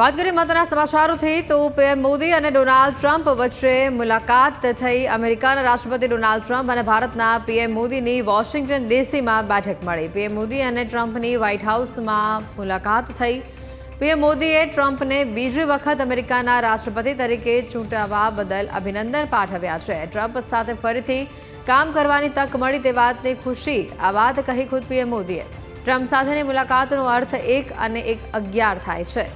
વાત કરીએ મહત્વના સમાચારોથી, તો પીએમ મોદી અને ડોનાલ્ડ ટ્રમ્પ વચ્ચે મુલાકાત થઈ અમેરિકાના રાષ્ટ્રપતિ ડોનાલ્ડ ટ્રમ્પ અને ભારતના પીએમ મોદીની વોશિંગ્ટન ડીસીમાં બેઠક મળી. પીએમ મોદી અને ટ્રમ્પની વ્હાઇટ હાઉસમાં મુલાકાત થઈ. પીએમ મોદીએ ટ્રમ્પને બીજી વખત અમેરિકાના રાષ્ટ્રપતિ તરીકે ચૂંટાવા બદલ અભિનંદન પાઠવ્યા છે. ટ્રમ્પ સાથે ફરીથી કામ કરવાની તક મળી તે વાતની ખુશી, આ વાત કહી ખુદ પીએમ મોદીએ. ટ્રમ્પ સાથેની મુલાકાતનો અર્થ એક અને એક અગિયાર થાય છે.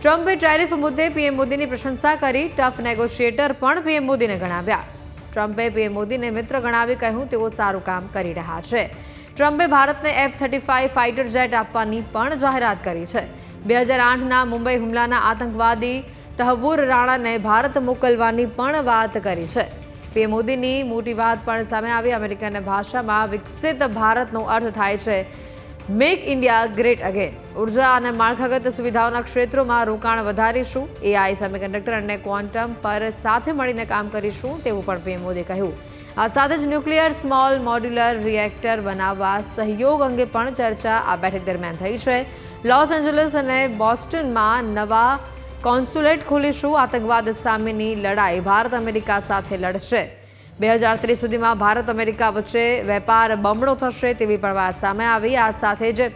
ટ્રમ્પે ટેરિફ મુદ્દે પીએમ મોદીની પ્રશંસા કરી. ટફ નેગોશિએટર પણ પીએમ મોદીને ગણાવ્યા. ટ્રમ્પે પીએમ મોદીને મિત્ર ગણાવી કહ્યું, તેઓ સારું કામ કરી રહ્યા છે. ટ્રમ્પે ભારતને F thirty five fighter jet આપવાની પણ જાહેરાત કરી છે. બે હજાર આઠના મુંબઈ હુમલાના આતંકવાદી તહવુર રાણાને ભારત મોકલવાની પણ વાત કરી છે. પીએમ મોદીની મોટી વાત પણ સામે આવી. અમેરિકન ભાષામાં વિકસિત ભારતનો અર્થ થાય છે મેક ઇન્ડિયા ગ્રેટ અગેન ઊર્જા અને માળખાગત સુવિધાઓના ક્ષેત્રોમાં રોકાણ વધારીશું. એઆઈ સેમિકન્ડક્ટર અને ક્વોન્ટમ પર સાથે મળીને કામ કરીશું તેવું પણ પીએમ મોદીએ કહ્યું. આ સાથે જ ન્યુક્લિયર, સ્મોલ, મોડ્યુલર, રિએક્ટર બનાવવા સહયોગ અંગે પણ ચર્ચા આ બેઠક દરમિયાન થઈ છે. લોસ એન્જલસ અને બોસ્ટનમાં નવા કોન્સ્યુલેટ ખોલીશું. આતંકવાદ સામેની લડાઈ ભારત અમેરિકા સાથે લડશે. બે હજાર ત્રીસ સુધીમાં ભારત અમેરિકા વચ્ચે વેપાર બમણો થશે તેવી પણ વાત સામે આવી. આ સાથે જ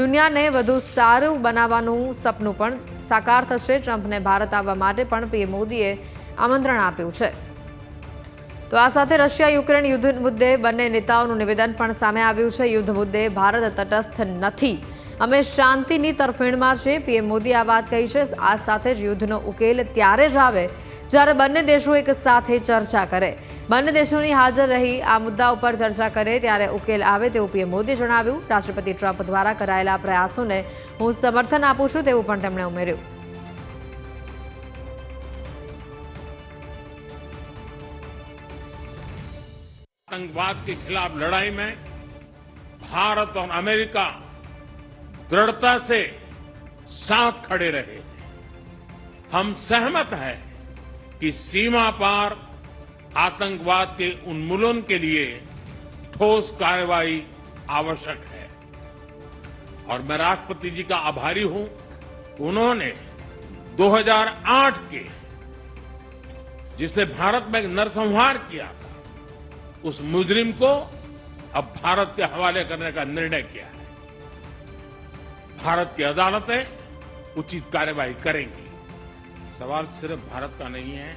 દુનિયાને વધુ સારું બનાવવાનું સપનું પણ સાકાર થશે. ટ્રમ્પને ભારત આવવા માટે પણ પીએમ મોદીએ આમંત્રણ આપ્યું છે. તો આ સાથે રશિયા યુક્રેન યુદ્ધ મુદ્દે બંને નેતાઓનું નિવેદન પણ સામે આવ્યું છે. યુદ્ધ મુદ્દે ભારત તટસ્થ નથી. અમે શાંતિની તરફેણમાં છે પીએમ મોદી આ વાત કહી છે. આ સાથે જ યુદ્ધનો ઉકેલ ત્યારે જ આવે જ્યારે બંને દેશો એક સાથે ચર્ચા કરે બંને દેશોની હાજર રહી આ મુદ્દા ઉપર ચર્ચા કરે ત્યારે ઉકેલ આવે તેવું પીએમ મોદીએ જણાવ્યું રાષ્ટ્રપતિ ટ્રમ્પ દ્વારા કરાયેલા પ્રયાસોને હું સમર્થન આપું છું તેવું પણ તેમણે ઉમેર્યું आतंकवाद के खिलाफ लड़ाई में भारत और अमेरिका दृढ़ता से साथ खड़े रहे हम सहमत हैं कि सीमा पार आतंकवाद के उन्मूलन के लिए ठोस कार्रवाई आवश्यक है। और मैं राष्ट्रपति जी का आभारी हूँ। उन्होंने 2008 के जिसने भारत में नरसंहार किया था, उस मुजरिम को अब भारत के हवाले करने का निर्णय किया है। भारत की अदालतें उचित कार्यवाही करेंगी। सवाल सिर्फ़ भारत का नहीं है,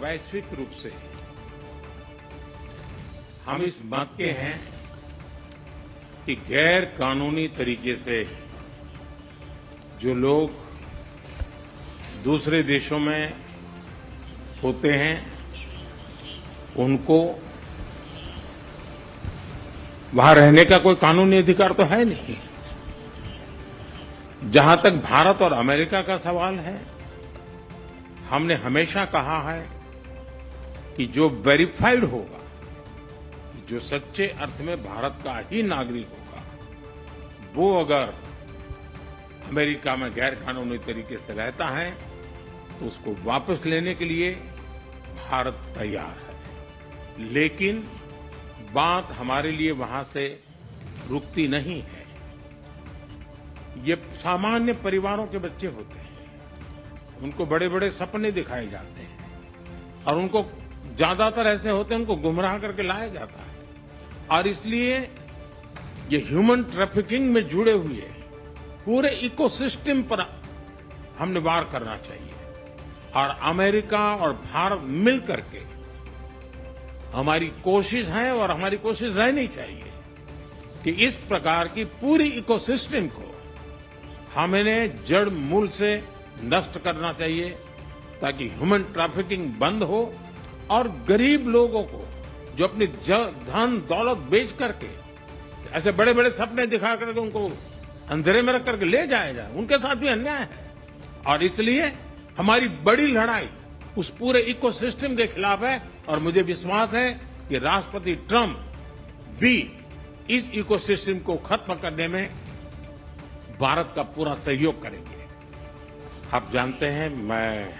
वैश्विक रूप से। हम इस बात के हैं कि गैर कानूनी तरीके से जो लोग दूसरे देशों में होते हैं, उनको वहाँ रहने का कोई कानूनी अधिकार तो है नहीं। जहाँ तक भारत और अमेरिका का सवाल है, हमने हमेशा कहा है कि जो वेरीफाइड होगा, जो सच्चे अर्थ में भारत का ही नागरिक होगा, वो अगर अमेरिका में गैर कानूनी तरीके से रहता है तो उसको वापस लेने के लिए भारत तैयार है। लेकिन बात हमारे लिए वहाँ से रुकती नहीं है। ये सामान्य परिवारों के बच्चे होते हैं। उनको बड़े बड़े सपने दिखाए जाते हैं। और उनको ज़्यादातर ऐसे होते हैं, उनको गुमराह करके लाया जाता है। और इसलिए ये ह्यूमन ट्रैफिकिंग में जुड़े हुए पूरे इकोसिस्टम पर हमने वार करना चाहिए। और अमेरिका और भारत मिल करके हमारी कोशिश है और हमारी कोशिश रहनी चाहिए कि इस प्रकार की पूरी इकोसिस्टम को हमें जड़ मूल से नष्ट करना चाहिए ताकि ह्यूमन ट्रैफिकिंग बंद हो और गरीब लोगों को जो अपनी धन, दौलत बेच करके ऐसे बड़े बड़े सपने दिखा करके उनको अंधेरे में रख करके ले जाया जाए, उनके साथ भी अन्याय है। और इसलिए हमारी बड़ी लड़ाई उस पूरे इकोसिस्टम के खिलाफ है और मुझे विश्वास है कि राष्ट्रपति ट्रंप भी इस इकोसिस्टम को खत्म करने में भारत का पूरा सहयोग करेंगे। आप जानते हैं, मैं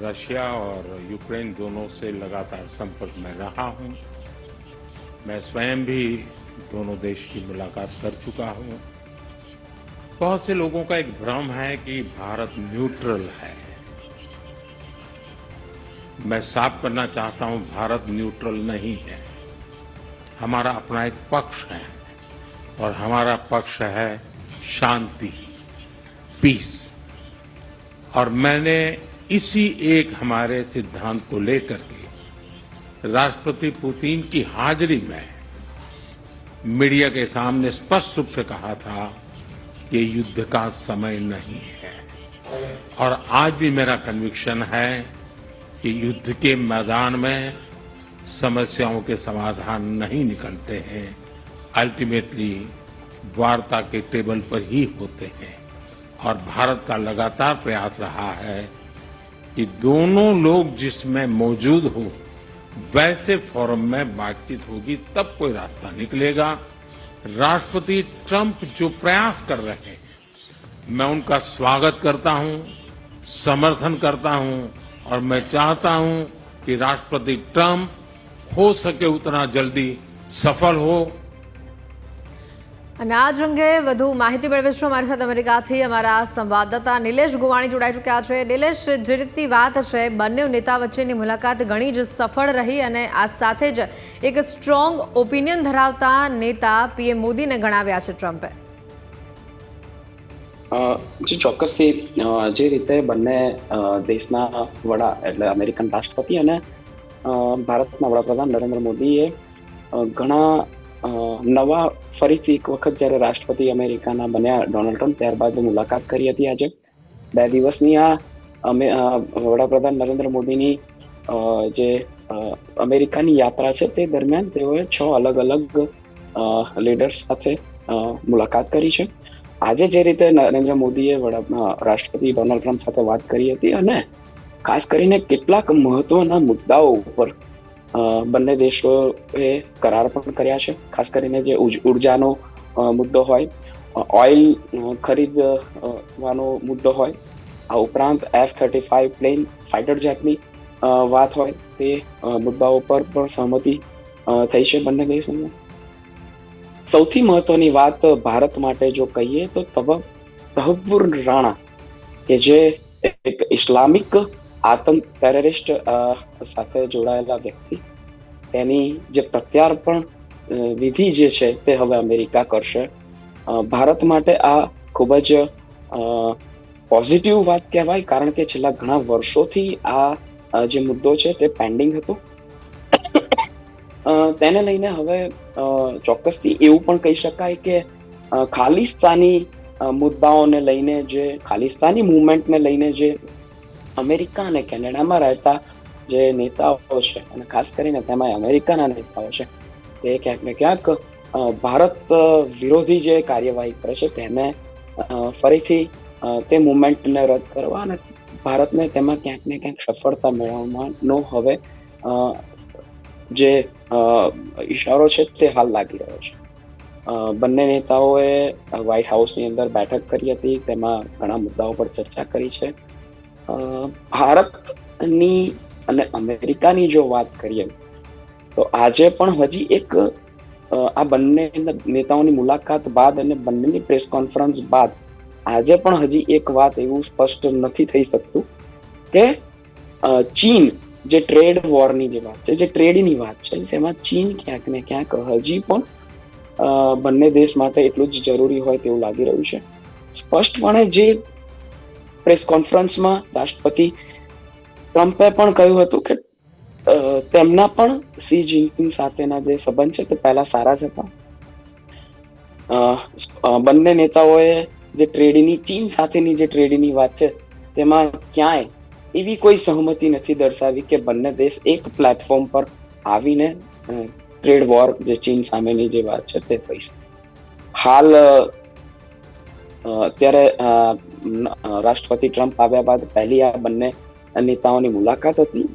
रशिया और यूक्रेन दोनों से लगातार संपर्क में रहा हूँ। मैं स्वयं भी दोनों देश की मुलाकात कर चुका हूँ। बहुत से लोगों का एक भ्रम है कि भारत न्यूट्रल है। मैं साफ़ करना चाहता हूँ, भारत न्यूट्रल नहीं है। हमारा अपना एक पक्ष है। और हमारा पक्ष है शांति पीस और मैंने इसी एक हमारे सिद्धांत को लेकर के राष्ट्रपति पुतिन की हाजिरी में मीडिया के सामने स्पष्ट रूप से कहा था कि युद्ध का समय नहीं है। और आज भी मेरा कन्विक्शन है कि युद्ध के मैदान में समस्याओं के समाधान नहीं निकलते हैं। अल्टीमेटली वार्ता के टेबल पर ही होते हैं और भारत का लगातार प्रयास रहा है कि दोनों लोग जिसमें मौजूद हो, वैसे फोरम में बातचीत होगी, तब कोई रास्ता निकलेगा। राष्ट्रपति ट्रंप जो प्रयास कर रहे हैं, मैं उनका स्वागत करता हूँ, समर्थन करता हूँ और मैं चाहता हूँ कि राष्ट्रपति ट्रंप हो सके उतना जल्दी सफल हो। અને આ જ અંગે વધુ માહિતી મેળવીશું. અમારી સાથે અમેરિકાથી અમારા સંવાદદાતા નિલેશ ગોવાણી જોડાઈ ચૂક્યા છે. નિલેશ, જે રીતની વાત છે, બંને નેતા વચ્ચેની મુલાકાત ઘણી જ સફળ રહી અને આ સાથે જ એક સ્ટ્રોંગ ઓપિનિયન ધરાવતા નેતા પીએમ મોદીને ગણાવ્યા છે ટ્રમ્પે. જે, ચોક્કસથી જે રીતે બંને દેશના વડા, એટલે અમેરિકન રાષ્ટ્રપતિ અને ભારતના વડાપ્રધાન નરેન્દ્ર મોદીએ ઘણા નવા ફરીથી એક વખત જ્યારે રાષ્ટ્રપતિ અમેરિકાના બન્યા ડોનાલ્ડ ટ્રમ્પ ત્યારબાદ મુલાકાત કરી હતી આજે બે દિવસની આ અમે વડાપ્રધાન નરેન્દ્ર મોદીની જે અમેરિકાની યાત્રા છે તે દરમિયાન તેઓએ છ અલગ અલગ લીડર્સ સાથે મુલાકાત કરી છે આજે જે રીતે નરેન્દ્ર મોદીએ વડા રાષ્ટ્રપતિ ડોનાલ્ડ ટ્રમ્પ સાથે વાત કરી હતી અને ખાસ કરીને કેટલાક મહત્વના મુદ્દાઓ ઉપર બંને દેશોએ કરાર પણ કર્યા છે. ખાસ કરીને જે ઉર્જાનો મુદ્દો હોય ઓઇલ ખરીદવાનો મુદ્દો હોય, આ ઉપરાંત F thirty five plane, fighter જેટની વાત હોય, તે મુદ્દાઓ પર પણ સહમતિ થઈ છે બંને દેશોમાં. સૌથી મહત્વની વાત ભારત માટે જો કહીએ તો તબ તહબ્બુર રાણા, કે જે એક ઇસ્લામિક આતંક ટેરરિસ્ટ સાથે જોડાયેલા વ્યક્તિ, તેની જે પ્રત્યાર્પણ વિધિ જે છે તે હવે અમેરિકા કરશે. ભારત માટે આ ખૂબ જ પોઝિટિવ વાત કહેવાય, કારણ કે છેલ્લા ઘણા વર્ષોથી આ જે મુદ્દો છે તે પેન્ડિંગ હતો. તેને લઈને હવે ચોક્કસથી એવું પણ કહી શકાય કે ખાલિસ્તાની મુદ્દાઓને લઈને જે, ખાલિસ્તાની મુવમેન્ટને લઈને જે અમેરિકા અને કેનેડામાં રહેતા જે નેતાઓ છે, અને ખાસ કરીને તેમાં અમેરિકાના નેતાઓ છે, તે ક્યાંક ને ક્યાંક ભારત વિરોધી જે કાર્યવાહી કરે છે, તેને ફરીથી તે મુવમેન્ટને રદ કરવા અને ભારતને તેમાં ક્યાંક ને ક્યાંક સફળતા મેળવવાનો હવે જે ઇશારો છે તે હાલ લાગી રહ્યો છે. બંને નેતાઓએ વ્હાઇટ હાઉસની અંદર બેઠક કરી હતી, તેમાં ઘણા મુદ્દાઓ પર ચર્ચા કરી છે. ભારતની અને અમેરિકાની જો વાત કરીએ, તો આજે પણ હજી એક આ બંને નેતાઓની મુલાકાત બાદ અને બંનેની પ્રેસ કોન્ફરન્સ બાદ આજે પણ હજી એક વાત એવું સ્પષ્ટ નથી થઈ શકતું કે ચીન જે ટ્રેડ વોરની જે વાત છે, જે ટ્રેડની વાત છે, તેમાં ચીન ક્યાંક ને ક્યાંક હજી પણ બંને દેશ માટે એટલું જ જરૂરી હોય તેવું લાગી રહ્યું છે. સ્પષ્ટપણે જે પ્રેસ કોન્ફરન્સમાં રાષ્ટ્રપતિ ટ્રમ્પે પણ કહ્યું હતું કે તેમના પણ સી જિનપિંગ સાથેના જે સંબંધ છે તે પહેલા સારા જ હતા. બંને નેતાઓએ જે ટ્રેડની, ચીન સાથેની જે ટ્રેડની વાત છે, તેમાં ક્યાંય એવી કોઈ સહમતિ નથી દર્શાવી કે બંને દેશ એક પ્લેટફોર્મ પર આવીને ટ્રેડ વોર જે ચીન સામેની જે વાત છે તે થઈ હાલ અત્યારે રાષ્ટ્રપતિ ટ્રમ્પ આવ્યા બાદ પહેલી આ બંને નેતાઓની મુલાકાત હતી.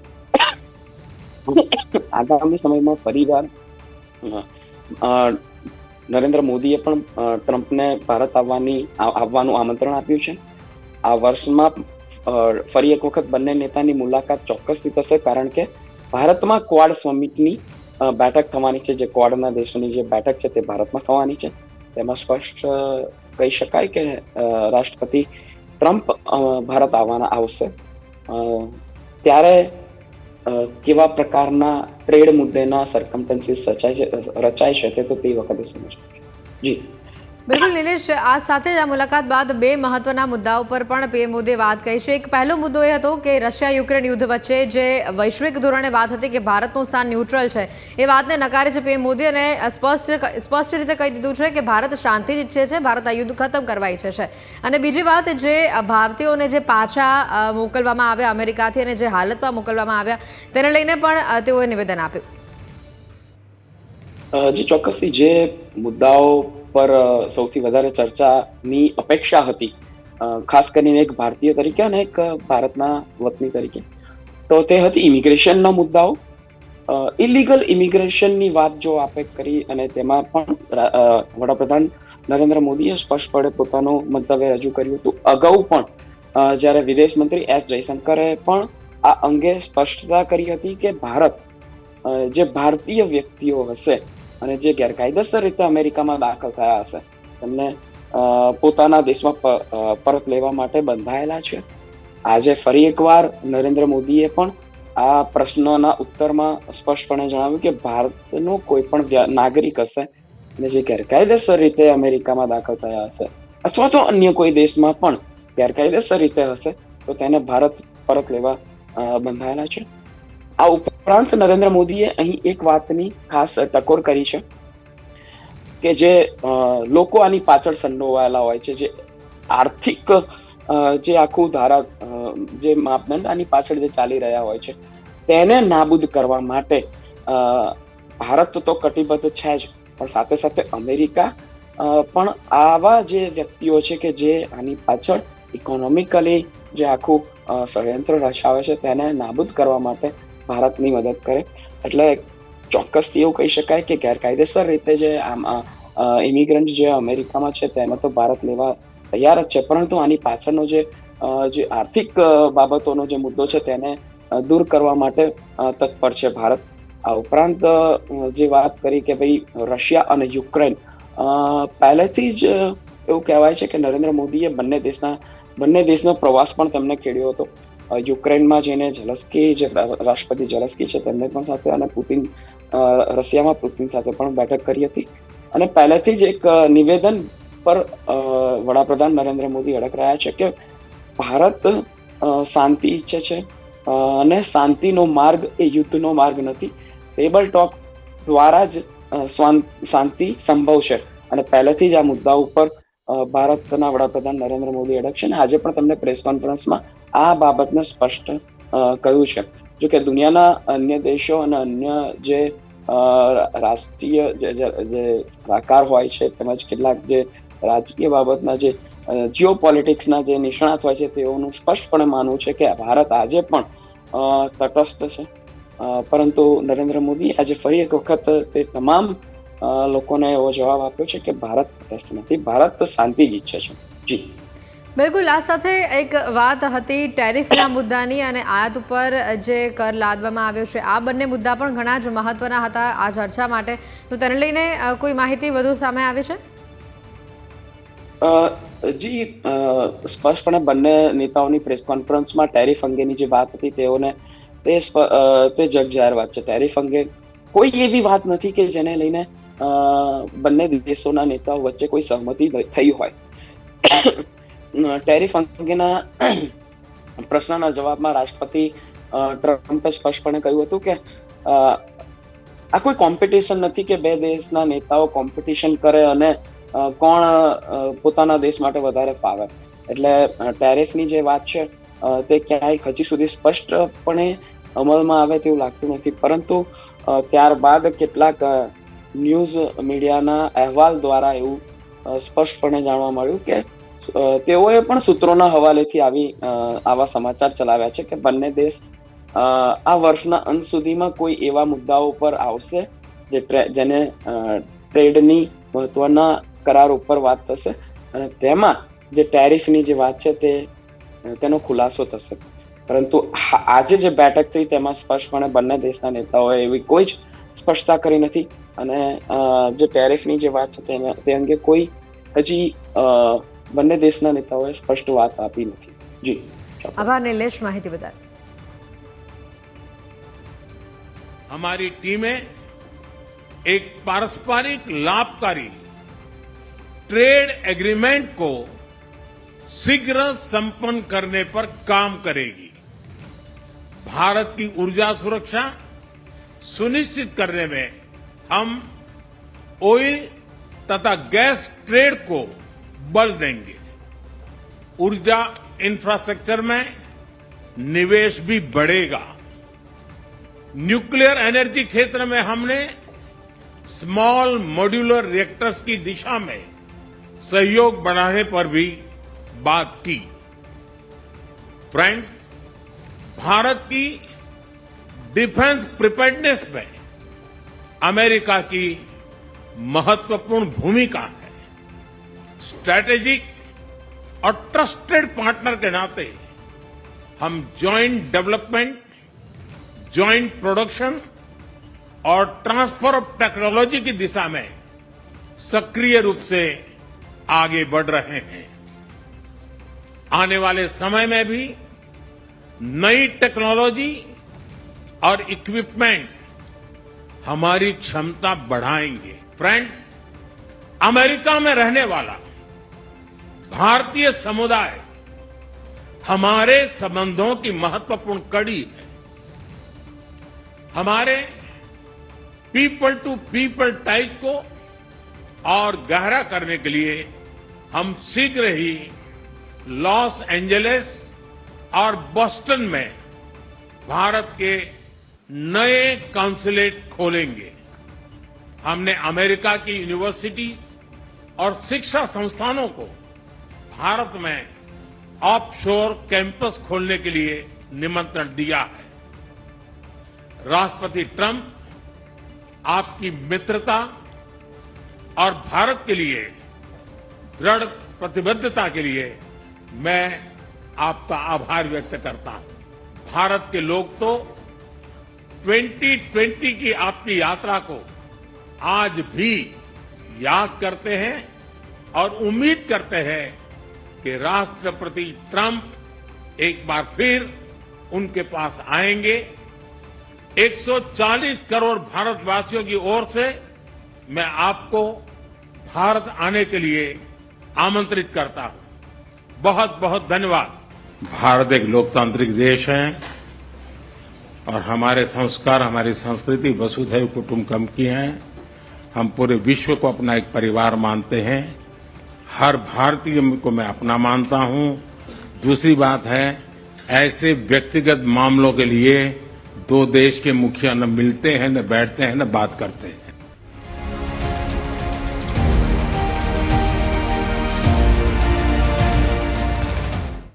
આગામી સમયમાં ફરીવાર નરેન્દ્ર મોદીએ પણ ટ્રમ્પને ભારત આવવાની આવવાનું આમંત્રણ આપ્યું છે. આ વર્ષમાં ફરી એક વખત બંને નેતાની મુલાકાત ચોક્કસથી થશે કારણ કે ભારતમાં ક્વાડ સમિટની બેઠક થવાની છે, જે ક્વાડના દેશોની જે બેઠક છે તે ભારતમાં થવાની છે. તેમાં સ્પષ્ટ કહી શકાય કે રાષ્ટ્રપતિ ટ્રમ્પ ભારત આવવાના આવશે. ત્યારે કેવા પ્રકારના ટ્રેડ મુદ્દેના સરકમટન્સીસ રચાય છે રચાય છે તે તો તે વખતે સમજ જી. બિલકુલ નિલેશ, આ સાથે જ આ મુલાકાત બાદ બે મહત્વના મુદ્દાઓ પર પણ પીએમ મોદીએ વાત કહી છે. એક પહેલો મુદ્દો એ હતો કે રશિયા યુક્રેન યુદ્ધ વચ્ચે જે વૈશ્વિક ધોરણે વાત હતી કે ભારતનું સ્થાન ન્યુટ્રલ છે, એ વાતને નકારે છે પીએમ મોદી અને સ્પષ્ટ સ્પષ્ટ રીતે કહી દીધું છે કે ભારત શાંતિ જ ઈચ્છે છે, ભારત આ યુદ્ધ ખતમ કરવા ઈચ્છે છે. અને બીજી વાત જે ભારતીયોને જે પાછા મોકલવામાં આવ્યા અમેરિકાથી અને જે હાલતમાં મોકલવામાં આવ્યા, તેને લઈને પણ તેઓએ નિવેદન આપ્યું. જી ચોક્કસથી જે મુદ્દાઓ પર સૌથી વધારે ચર્ચાની અપેક્ષા હતી ખાસ કરીને એક ભારતીય તરીકે અને એક ભારતના વતની તરીકે તો તે હતી ઇમિગ્રેશનના મુદ્દાઓ ઇલીગલ ઇમિગ્રેશનની વાત જો આપે કરી અને તેમાં પણ વડાપ્રધાન નરેન્દ્ર મોદીએ સ્પષ્ટપણે પોતાનું મંતવ્ય રજૂ કર્યું હતું અગાઉ પણ જ્યારે વિદેશ મંત્રી એસ જયશંકરે પણ આ અંગે સ્પષ્ટતા કરી હતી કે ભારત જે ભારતીય વ્યક્તિઓ હશે અને જે ગેરકાયદેસર રીતે અમેરિકામાં દાખલ થયા હશે, તેમને પોતાના દેશમાં પરત લેવા માટે બંધાયેલા છે. આજે ફરી એકવાર નરેન્દ્ર મોદીએ પણ આ પ્રશ્નોના ઉત્તરમાં સ્પષ્ટપણે જણાવ્યું કે ભારતનો કોઈ પણ નાગરિક હશે અને જે ગેરકાયદેસર રીતે અમેરિકામાં દાખલ થયા હશે અથવા તો અન્ય કોઈ દેશમાં પણ ગેરકાયદેસર રીતે હશે, તો તેને ભારત પરત લેવા બંધાયેલા છે. આ ઉપરાંત નરેન્દ્ર મોદીએ અહીં એક વાતની ખાસ ટકોર કરી છે કે જે લોકો આની પાછળ સંડોવાયેલા હોય છે, જે આર્થિક જે આખું ધારા જે માપદંડ આની પાછળ જે ચાલી રહ્યા હોય છે, તેને નાબૂદ કરવા માટે ભારત તો કટિબદ્ધ છે જ, પણ સાથે સાથે અમેરિકા પણ આવા જે વ્યક્તિઓ છે કે જે આની પાછળ ઇકોનોમિકલી જે આખું ષડયંત્ર રચાવે છે, તેને નાબૂદ કરવા માટે ભારતની મદદ કરે. એટલે ચોક્કસથી એવું કહી શકાય કે ગેરકાયદેસર રીતે જે આમ ઇમિગ્રન્ટ જે અમેરિકામાં છે, તેમાં તો ભારત લેવા તૈયાર જ છે. પરંતુ આની પાછળનો જે જે આર્થિક બાબતોનો જે મુદ્દો છે, તેને દૂર કરવા માટે તત્પર છે ભારત. આ ઉપરાંત જે વાત કરી કે ભાઈ રશિયા અને યુક્રેન પહેલેથી જ એવું કહેવાય છે કે નરેન્દ્ર મોદીએ બંને દેશના, બંને દેશનો પ્રવાસ પણ તેમને ખેડ્યો હતો. યુક્રેનમાં જઈને ઝલસ્કી જે રાષ્ટ્રપતિ ઝલસ્કી છે, તેમને પણ સાથે અને પુતિન રશિયામાં પુતિન સાથે પણ બેઠક કરી હતી. અને પહેલેથી જ એક નિવેદન પર વડાપ્રધાન નરેન્દ્ર મોદી અડક રહ્યા છે કે ભારત શાંતિ ઈચ્છે છે અને શાંતિનો માર્ગ એ યુદ્ધનો માર્ગ નથી. ટેબલ ટોક દ્વારા જ શાંતિ સંભવ છે. અને પહેલેથી જ આ મુદ્દા ઉપર ભારતના વડાપ્રધાન નરેન્દ્ર મોદી અને આજે પણ તમને પ્રેસ કોન્ફરન્સમાં આ બાબતને સ્પષ્ટ કહ્યું છે. જો કે દુનિયાના અન્ય દેશો અને અન્ય જે રાષ્ટ્રીય જે સલાહકાર હોય છે તેમજ કેટલાક જે રાજકીય બાબતના જે જીઓ પોલિટિક્સના જે નિષ્ણાત હોય છે તેઓનું સ્પષ્ટપણે માનવું છે કે ભારત આજે પણ તટસ્થ છે. પરંતુ નરેન્દ્ર મોદી આજે ફરી એક વખત તે તમામ લોકોને એવો જવાબ આપ્યો છે કે ભારત તટસ્થ નથી ભારત શાંતિ જ ઈચ્છે છે. જી. બિલકુલ આ સાથે એક વાત હતી ટેરિફના મુદ્દાની અને આયાત ઉપર જે કર લાદવામાં આવ્યો છે આ બંને મુદ્દા પણ ઘણા જ મહત્વના હતા આ ચર્ચા માટે. તો તેને લઈને કોઈ માહિતી વધુ સામે આવી છે? જી સ્પષ્ટપણે બંને નેતાઓની પ્રેસ કોન્ફરન્સમાં ટેરિફ અંગેની જે વાત હતી તેઓને તે તે જગજાહેર વાત છે. ટેરિફ અંગે કોઈ એવી વાત નથી કે જેને લઈને બંને દેશોના નેતાઓ વચ્ચે કોઈ સહમતિ થઈ હોય. ટેરિફ અંગેના પ્રશ્નના જવાબમાં રાષ્ટ્રપતિ ટ્રમ્પે સ્પષ્ટપણે કહ્યું હતું કે આ કોઈ કોમ્પિટિશન નથી કે બે દેશના નેતાઓ કોમ્પિટિશન કરે અને કોણ પોતાના દેશ માટે વધારે ફાવે. એટલે ટેરિફની જે વાત છે તે ક્યાંય હજી સુધી સ્પષ્ટપણે અમલમાં આવે તેવું લાગતું નથી. પરંતુ ત્યારબાદ કેટલાક ન્યૂઝ મીડિયાના અહેવાલ દ્વારા એવું સ્પષ્ટપણે જાણવા મળ્યું કે તેઓએ પણ સૂત્રોના હવાલેથી આવી આવા સમાચાર ચલાવ્યા છે કે બંને દેશ આ વર્ષના અંત સુધીમાં કોઈ એવા મુદ્દાઓ પર આવશે જે જેને ટ્રેડની મહત્વના કરાર ઉપર વાત થશે અને તેમાં જે ટેરિફની જે વાત છે તે તેનો ખુલાસો થશે. પરંતુ આજે જે બેઠક થઈ તેમાં સ્પષ્ટપણે બંને દેશના નેતાઓએ એવી કોઈ જ સ્પષ્ટતા કરી નથી અને અ, જે ટેરિફની જે વાત છે તેને તે અંગે કોઈ હજી અ, બંને દેશના નેતાઓએ સ્પષ્ટ વાત આપી નથી જી ચોક્કસ. આભાર નિલેશ માહિતી બદલ हमारी टीमें एक पारस्परिक लाभकारी ट्रेड एग्रीमेंट को शीघ्र संपन्न करने पर काम करेगी भारत की ऊर्जा सुरक्षा सुनिश्चित करने में हम ऑयल तथा गैस ट्रेड को बल देंगे। ऊर्जा इंफ्रास्ट्रक्चर में निवेश भी बढ़ेगा। न्यूक्लियर एनर्जी क्षेत्र में हमने स्मॉल मॉड्यूलर रिएक्टर्स की दिशा में सहयोग बढ़ाने पर भी बात की। फ्रेंड्स भारत की डिफेंस प्रिपेयर्डनेस में अमेरिका की महत्वपूर्ण भूमिका है। स्ट्रैटेजिक और ट्रस्टेड पार्टनर के नाते हम जॉइंट डेवलपमेंट ज्वाइंट प्रोडक्शन और ट्रांसफ़र ऑफ़ टेक्नोलॉजी की दिशा में सक्रिय रूप से आगे बढ़ रहे हैं। आने वाले समय में भी नई टेक्नोलॉजी और इक्विपमेंट हमारी क्षमता बढ़ाएँगे। फ्रेंड्स अमेरिका में रहने वाला भारतीय समुदाय हमारे संबंधों की महत्वपूर्ण कड़ी है। हमारे पीपल टू पीपल टाइज को और गहरा करने के लिए हम शीघ्र ही लॉस एंजलिस और बॉस्टन में भारत के नए काउंसलेट खोलेंगे। हमने अमेरिका की यूनिवर्सिटी और शिक्षा संस्थानों को भारत में ऑफशोर कैंपस खोलने के लिए निमंत्रण दिया है। राष्ट्रपति ट्रंप आपकी मित्रता और भारत के लिए दृढ़ प्रतिबद्धता के लिए मैं आपका आभार व्यक्त करता हूँ। भारत के लोग तो 2020 की आपकी यात्रा को आज भी याद करते हैं और उम्मीद करते हैं कि राष्ट्रपति ट्रंप एक बार फिर उनके पास आएँगे। 140 करोड़ भारतवासियों की ओर से मैं आपको भारत आने के लिए आमंत्रित करता हूँ। बहुत बहुत धन्यवाद। भारत एक लोकतांत्रिक देश है। और हमारे संस्कार, हमारी संस्कृति वसुधैव कुटुम्बकम की है। हम पूरे विश्व को अपना एक परिवार मानते हैं। हर भारतीय को मैं अपना मानता हूँ। दूसरी बात है, ऐसे व्यक्तिगत मामलों के लिए दो देश के मुखिया न मिलते हैं, न बैठते हैं, न बात करते हैं।